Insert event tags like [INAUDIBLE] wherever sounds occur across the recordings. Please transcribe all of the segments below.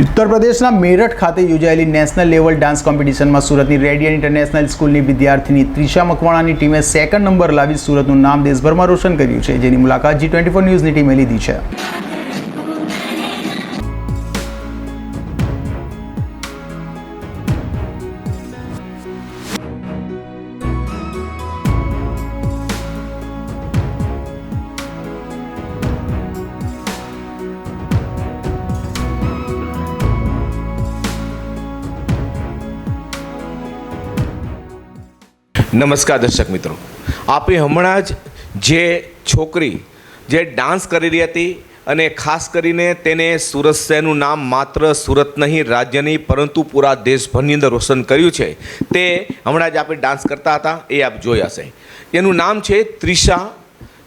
ઉત્તર પ્રદેશના મેરઠ ખાતે યોજાયેલી નેશનલ લેવલ ડાન્સ કોમ્પિટિશનમાં સુરતની રેડિયન ઇન્ટરનેશનલ સ્કૂલની વિદ્યાર્થીની ત્રિષા મકવાણાની ટીમે સેકન્ડ નંબર લાવી સુરતનું નામ દેશભરમાં રોશન કર્યું છે, જેની મુલાકાત જી ટ્વેન્ટી ફોર ન્યૂઝની ટીમે લીધી છે. નમસ્કાર દર્શક મિત્રો. આપે હમણાં જ જે છોકરી જે ડાન્સ કરી રહી હતી અને ખાસ કરીને તેને સુરત શહેરનું નામ માત્ર સુરત નહીં, રાજ્ય નહીં, પરંતુ પૂરા દેશભરની અંદર રોશન કર્યું છે. તે હમણાં જ આપણે ડાન્સ કરતા હતા, એ આપ જોયા હશે. એનું નામ છે ત્રિષા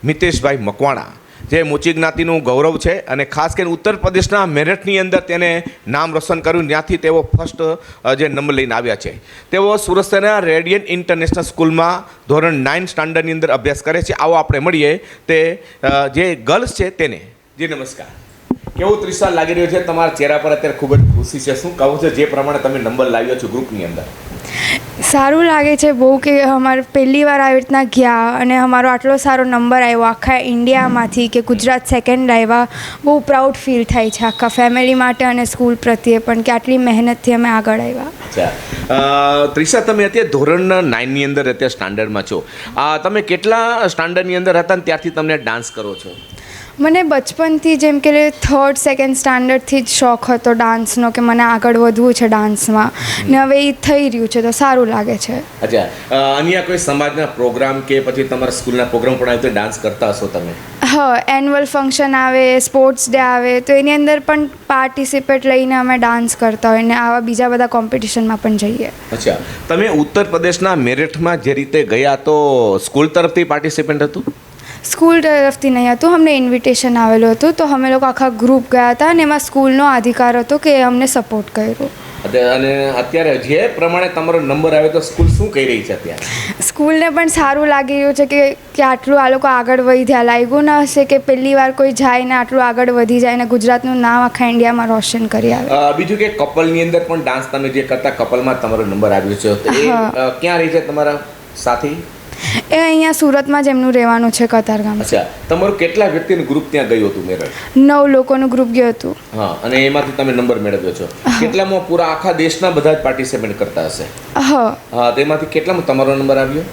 મિતેશભાઈ મકવાણા. જે મોચી જ્ઞાતિનું ગૌરવ છે અને ખાસ કરીને ઉત્તર પ્રદેશના મેરઠની અંદર તેને નામ રોશન કર્યું. ત્યાંથી તેઓ ફર્સ્ટ જે નંબર લઈને આવ્યા છે. તેઓ સુરત શહેરના રેડિયન ઇન્ટરનેશનલ સ્કૂલમાં ધોરણ નાઇન સ્ટાન્ડર્ડની અંદર અભ્યાસ કરે છે. આવો આપણે મળીએ. તે જે ગર્લ્સ છે તેને. જી, નમસ્કાર. કેવું ત્રિશાલ લાગી રહ્યો છે? તમારા ચહેરા પર અત્યારે ખૂબ જ ખુશી છે. શું કહું છે? જે પ્રમાણે તમે નંબર લાવ્યો છો ગ્રુપની અંદર. સારું લાગે છે બહુ કે અમારે પહેલી વાર આવી રીતના ગયા અને અમારો આટલો સારો નંબર આવ્યો, આખા ઇન્ડિયામાંથી કે ગુજરાત સેકન્ડ આવ્યા. બહુ પ્રાઉડ ફીલ થાય છે આખા ફેમિલી માટે અને સ્કૂલ પ્રત્યે પણ કે આટલી મહેનતથી અમે આગળ આવ્યા. ત્રિષા, તમે અત્યારે ધોરણ નાઇનની અંદર અત્યારે સ્ટાન્ડર્ડમાં છો. તમે કેટલા સ્ટાન્ડર્ડની અંદર હતા ને ત્યારથી તમને ડાન્સ કરો છો? મને બચપનથી જેમ કે થર્ડ સેકન્ડ સ્ટાન્ડર્ડથી જ શોખ હતો ડાન્સનો કે મને આગળ વધવું છે ડાન્સમાં ને હવે એ થઈ રહ્યું છે તો સારું લાગે છે. અચ્છા અન્ય કોઈ સમાજના પ્રોગ્રામ કે પછી તમારા સ્કૂલના પ્રોગ્રામ પણ આવે તો ડાન્સ કરતા હશો તમે? હા એન્યુઅલ ફંક્શન આવે સ્પોર્ટ્સ ડે આવે તો એની અંદર પણ પાર્ટિસિપેટ લઈને અમે ડાન્સ કરતા હોય ને આવા બીજા બધા કોમ્પિટિશનમાં પણ જઈએ. અચ્છા તમે ઉત્તર પ્રદેશના મેરઠમાં જે રીતે ગયા તો સ્કૂલ તરફથી પાર્ટિસિપેન્ટ હતું? સ્કૂલ તરફથી નહીં હતું. અમને ઇન્વિટેશન આવેલું હતું. તો અમે લોકો આખા ગ્રુપ ગયા હતા અને એમાં સ્કૂલનો અધિકાર હતો કે અમને સપોર્ટ કર્યો. અને અત્યારે જે પ્રમાણે તમારો નંબર આવ્યો તો સ્કૂલ શું કહી રહી છે અત્યારે? સ્કૂલને પણ સારું લાગી રહ્યું છે કે કે આટલું આ લોકો આગળ વધ્યા લાગ્યું ન હશે કે પહેલી વાર કોઈ જાય ને આટલું આગળ વધી જાય ને ગુજરાતનું નામ આખા ઇન્ડિયામાં રોશન કરી આવે. બીજું કે કપલની અંદર પણ ડાન્સ તમે જે કરતા કપલમાં તમારો નંબર આવ્યો છે. ક્યાં રહી છે તમારા સાથી? એ અહીંયા સુરતમાં જ એમનું રહેવાનું છે કતારગામ અચ્છા તમારું કેટલા વ્યક્તિનું ગ્રુપ ત્યાં ગયું હતું મેરળ નવ લોકોનું ગ્રુપ ગયું હતું. હા અને એમાંથી તમે નંબર મેળવ્યો છો. કેટલામાં પૂરા આખા દેશના બધા જ પાર્ટિસિપેટ કરતા હશે? હા. હા તેમાંથી કેટલામાં તમારો નંબર આવ્યો?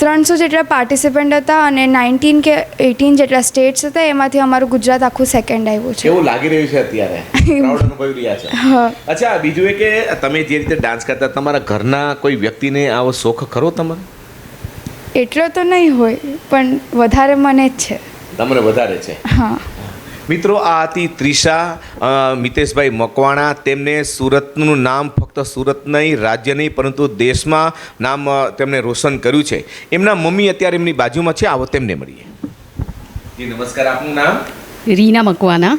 ત્રણસો જેટલા પાર્ટિસિપન્ટ હતા અને નાઇન્ટીન કે એટીન જેટલા સ્ટેટ્સ હતા એમાંથી અમારું ગુજરાત આખું સેકન્ડ આવ્યું છે. એવું લાગી રહ્યું છે અત્યારે. [LAUGHS] પ્રાઉડ અનુભવી રહ્યા છે. હા. અચ્છા બીજું એ કે તમે જે રીતે ડાન્સ કરતા તમારા ઘરના કોઈ વ્યક્તિને આવો શોખ ખરો તમારો? એટલો તો નહીં હોય પણ વધારે મને જ છે. તમને વધારે છે? હા. મિત્રો આ હતી ત્રિષા મિતેશભાઈ મકવાણા. તેમને સુરતનું નામ ફક્ત સુરત નહીં રાજ્ય નહીં પરંતુ દેશમાં નામ તેમણે રોશન કર્યું છે. એમના મમ્મી અત્યારે એમની બાજુમાં છે. આવો તેમને મળીએ. જી નમસ્કાર. આપનું નામ? રીના મકવાના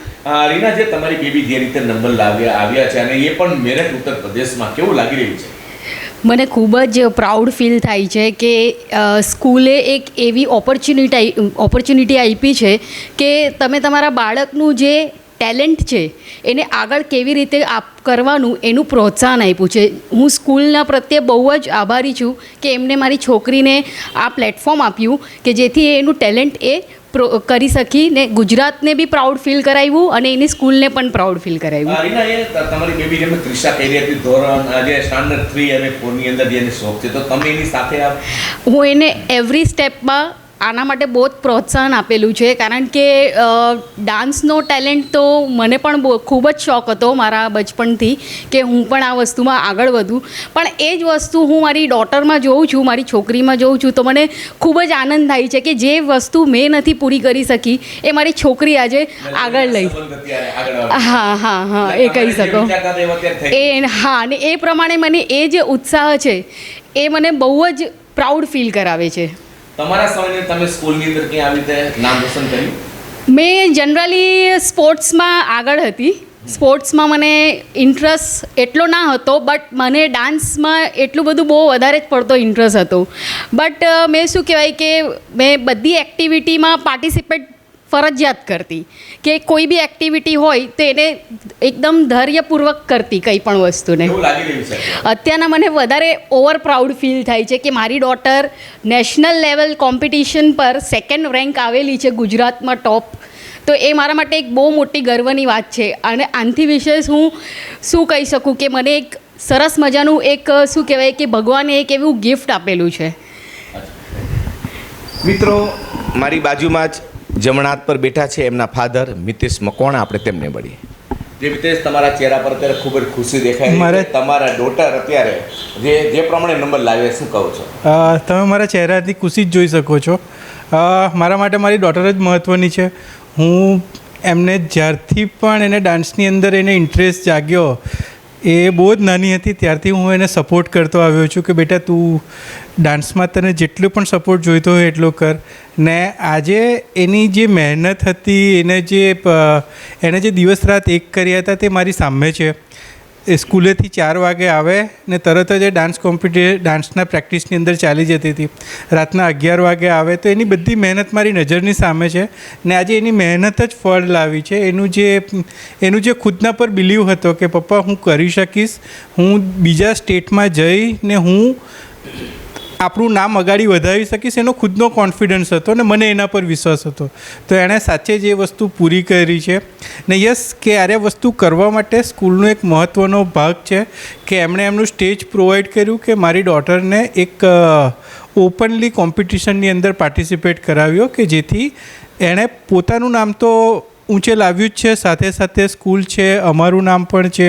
રીના જે તમારી બેબી જે રીતે નંબર લાવ્યા આવ્યા છે અને એ પણ મેરઠ ઉત્તર પ્રદેશમાં. કેવું લાગી રહ્યું છે? મને ખૂબ જ પ્રાઉડ ફીલ થાય છે કે સ્કૂલે એક એવી ઓપોર્ચ્યુનિટી ઓપોર્ચ્યુનિટી આપી છે કે તમે તમારા બાળકનું જે ટેલેન્ટ છે, એને આગળ કેવી રીતે આપ કરવાનું એનું પ્રોત્સાહન આપ્યું છે. હું સ્કૂલના પ્રત્યે બહુ જ આભારી છું કે એમને મારી છોકરીને આ પ્લેટફોર્મ આપ્યું કે જેથી એનું ટેલેન્ટ એ કરી શકી ને ગુજરાતને બી પ્રાઉડ ફીલ કરાવ્યું અને એની સ્કૂલને પણ પ્રાઉડ ફીલ કરાવ્યું. તમારી બેબી જેમ ત્રિષા કહી હતી ધોરણ આજે સ્ટાન્ડર્ડ થ્રી અને ફોરની અંદર જેને શોખ છે તો તમે એની સાથે હું એને એવરી સ્ટેપમાં આના માટે બહુ જ પ્રોત્સાહન આપેલું છે કારણ કે ડાન્સનો ટેલેન્ટ તો મને પણ ખૂબ જ શોખ હતો મારા બચપણથી કે હું પણ આ વસ્તુમાં આગળ વધું પણ એ જ વસ્તુ હું મારી ડોટરમાં જોઉં છું મારી છોકરીમાં જોઉં છું તો મને ખૂબ જ આનંદ થાય છે કે જે વસ્તુ મેં નથી પૂરી કરી શકી એ મારી છોકરી આજે આગળ લઈ. હા હા હા એ કહી શકો. એ હા અને એ પ્રમાણે મને એ જે ઉત્સાહ છે એ મને બહુ જ પ્રાઉડ ફીલ કરાવે છે તમારા સમયે તમે સ્કૂલની અંદર ક્યાં આવી રીતે નામ રોશન કર્યું? મેં જનરલી સ્પોર્ટ્સમાં આગળ હતી. સ્પોર્ટ્સમાં મને ઇન્ટરેસ્ટ એટલો ના હતો બટ મને ડાન્સમાં એટલું બધું બહુ વધારે જ પડતો ઇન્ટરેસ્ટ હતો. બટ મેં શું કહેવાય કે મેં બધી એક્ટિવિટીમાં પાર્ટિસિપેટ ફરજિયાત કરતી. કે કોઈ બી એક્ટિવિટી હોય તો એને એકદમ ધૈર્યપૂર્વક કરતી કંઈ પણ વસ્તુને. અત્યારના મને વધારે ઓવર પ્રાઉડ ફીલ થાય છે કે મારી ડોટર નેશનલ લેવલ કોમ્પિટિશન પર સેકન્ડ રેન્ક આવેલી છે ગુજરાતમાં ટોપ તો એ મારા માટે એક બહુ મોટી ગર્વની વાત છે. અને આનાથી વિશેષ હું શું કહી શકું કે મને એક સરસ મજાનું એક શું કહેવાય કે ભગવાને એક એવું ગિફ્ટ આપેલું છે. મિત્રો મારી બાજુમાં જ જમણા હાથ પર બેઠા છે એમના ફાધર મિતેશ મકવાણા આપણે તેમને મળીએ. જે મિતેશ તમારા ચહેરા પર અત્યારે ખૂબ જ ખુશી દેખાય મારે- તમારા ડોટર અત્યારે જે જે પ્રમાણે નંબર લાવે શું કહો છો? તમે મારા ચહેરાથી ખુશી જ જોઈ શકો છો. મારા માટે મારી ડોટર જ મહત્ત્વની છે. હું એમને જ્યારથી પણ એને ડાન્સની અંદર એને ઇન્ટરેસ્ટ જાગ્યો એ બહુ જ નાની હતી ત્યારથી હું એને સપોર્ટ કરતો આવ્યો છું કે બેટા તું ડાન્સમાં તને જેટલો પણ સપોર્ટ જોઈતો હોય એટલો કર. ને આજે એની જે મહેનત હતી, એને જે એને જે દિવસ રાત એક કર્યા હતા તે મારી સામે છે. એ સ્કૂલેથી ચાર વાગે આવે ને તરત જ એ ડાન્સ કોમ્પિટિ, ડાન્સના પ્રેક્ટિસની અંદર ચાલી જતી હતી. રાતના અગિયાર વાગે આવે તો એની બધી મહેનત મારી નજરની સામે છે ને આજે એની મહેનત જ ફળ લાવી છે. એનું જે એનું જે ખુદના પર બિલીવ હતો કે પપ્પા હું કરી શકીશ, હું બીજા સ્ટેટમાં જઈને હું આપણું નામ અગાડી વધાવી શકીશ એનો ખુદનો કોન્ફિડન્સ હતો અને મને એના પર વિશ્વાસ હતો. તો એણે સાચે જ એ વસ્તુ પૂરી કરી છે. ને યસ, કે આરે વસ્તુ કરવા માટે સ્કૂલનો એક મહત્ત્વનો ભાગ છે, કે એમણે એમનું સ્ટેજ પ્રોવાઈડ કર્યું કે મારી ડોટરને એક ઓપનલી કોમ્પિટિશનની અંદર પાર્ટિસિપેટ કરાવ્યો કે જેથી એણે પોતાનું નામ તો ઊંચે લાવ્યું જ છે સાથે સાથે સ્કૂલ છે અમારું નામ પણ છે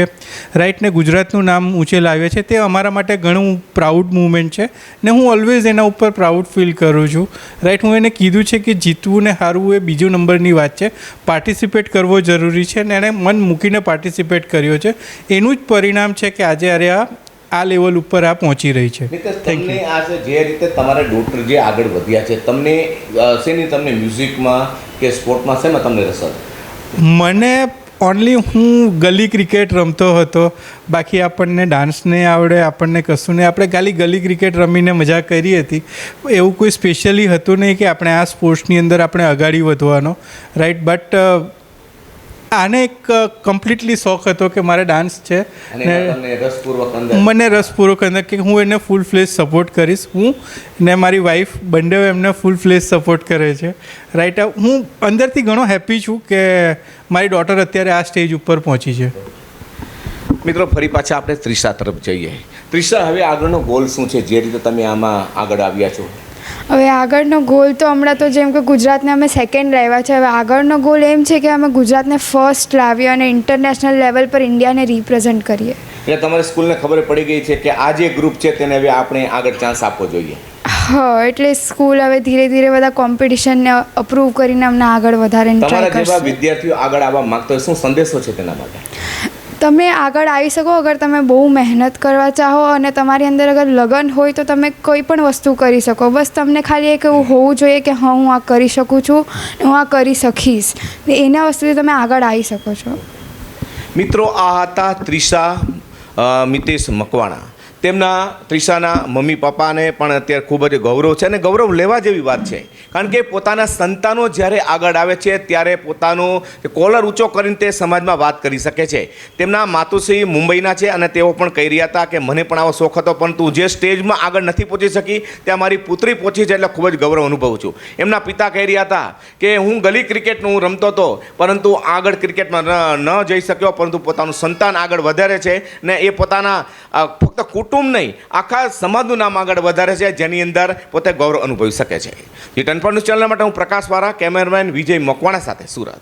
રાઈટ ને ગુજરાતનું નામ ઊંચે લાવે છે તે અમારા માટે ઘણું પ્રાઉડ મુમેન્ટ છે ને હું ઓલવેઝ એના ઉપર પ્રાઉડ ફીલ કરું છું. રાઈટ હું એને કીધું છે કે જીતવું ને હારવું એ બીજું નંબરની વાત છે. પાર્ટિસિપેટ કરવો જરૂરી છે ને એણે મન મૂકીને પાર્ટિસિપેટ કર્યો છે. એનું જ પરિણામ છે કે આજે અરે આ આ લેવલ ઉપર આ પહોંચી રહી છે. થેન્ક તમને આજે જે રીતે તમારા ડોક્ટર જે આગળ વધ્યા છે તમને શેની તમને મ્યુઝિકમાં કે સ્પોર્ટમાં શેમાં તમને રસ હતો? મને ઓનલી હું ગલી ક્રિકેટ રમતો હતો. બાકી આપણને ડાન્સ નહીં આવડે, આપણને કશું નહીં. આપણે ખાલી ગલી ક્રિકેટ રમીને મજા કરી હતી. એવું કોઈ સ્પેશિયલી હતું નહીં કે આપણે આ સ્પોર્ટ્સની અંદર આપણે અગાડી વધવાનો. રાઈટ બટ આને એક કમ્પ્લીટલી શોખ હતો કે મારે ડાન્સ છે. ને મને રસપૂર્વક અંદર કે હું એને ફૂલ ફ્લેજ સપોર્ટ કરીશ. હું ને મારી વાઈફ બંને એમને ફૂલ ફ્લેજ સપોર્ટ કરે છે. રાઈટ હું અંદરથી ઘણો હેપી છું કે મારી ડોટર અત્યારે આ સ્ટેજ ઉપર પહોંચી છે. મિત્રો ફરી પાછા આપણે ત્રિષા તરફ જઈએ. ત્રિષા હવે આગળનો ગોલ શું છે? જે રીતે તમે આમાં આગળ આવ્યા છો? હવે આગળનો ગોલ તો હમણાં તો જેમ કે ગુજરાતને અમે સેકન્ડ લાવ્યા છે હવે આગળનો ગોલ એમ છે કે અમે ગુજરાતને ફર્સ્ટ લાવીએ અને ઇન્ટરનેશનલ લેવલ પર ઇન્ડિયાને રિપ્રેઝન્ટ કરીએ. એટલે તમારી સ્કૂલને ખબર પડી ગઈ છે કે આ જે ગ્રુપ છે તેને હવે આપણે આગળ ચાન્સ આપવો જોઈએ. હા એટલે સ્કૂલ હવે ધીરે ધીરે બધા કોમ્પિટિશનને અપ્રૂવ કરીને અમને આગળ વધારે તમારા જેવા વિદ્યાર્થીઓ આગળ આવવા માંગતો હોય શું સંદેશો છે તેના માટે? તમે આગળ આવી શકો અગર તમે બહુ મહેનત કરવા ચાહો અને તમારી અંદર અગર લગન હોય તો તમે કોઈ પણ વસ્તુ કરી શકો. બસ તમને ખાલી એક એવું હોવું જોઈએ કે હા, હું આ કરી શકું છું, હું આ કરી શકીશ. એના વસ્તુથી તમે આગળ આવી શકો છો. મિત્રો, આ હતા ત્રિષા મિતેશ મકવાણા. તેમના ત્રિષાના મમ્મી પપ્પાને પણ અત્યારે ખૂબ જ ગૌરવ છે અને ગૌરવ લેવા જેવી વાત છે. કારણ કે પોતાના સંતાનો જ્યારે આગળ આવે છે, ત્યારે પોતાનો કોલર ઊંચો કરીને તે સમાજમાં વાત કરી શકે છે. તેમના માતુશ્રી મુંબઈના છે અને તેઓ પણ કહી રહ્યા હતા કે, મને પણ આવો શોખ હતો, પરંતુ જે સ્ટેજમાં આગળ નથી પહોંચી શકી, ત્યાં મારી પુત્રી પહોંચી છે, એટલે ખૂબ જ ગૌરવ અનુભવું છું. એમના પિતા કહી રહ્યા હતા કે, હું ગલી ક્રિકેટનું હું રમતો હતો, પરંતુ આગળ ક્રિકેટમાં ન જઈ શક્યો, પરંતુ પોતાનું સંતાન આગળ વધારે છે ને એ પોતાના ફક્ત ફક્ત કુટુંબ નહીં, આખા સમાજનું નામ આગળ વધારે છે, જેની અંદર પોતે ગૌરવ અનુભવી શકે છે. જી ટનપર ન્યૂઝ ચેનલ માટે હું પ્રકાશ વારા, કેમેરામેન વિજય મકવાણા સાથે સુરત.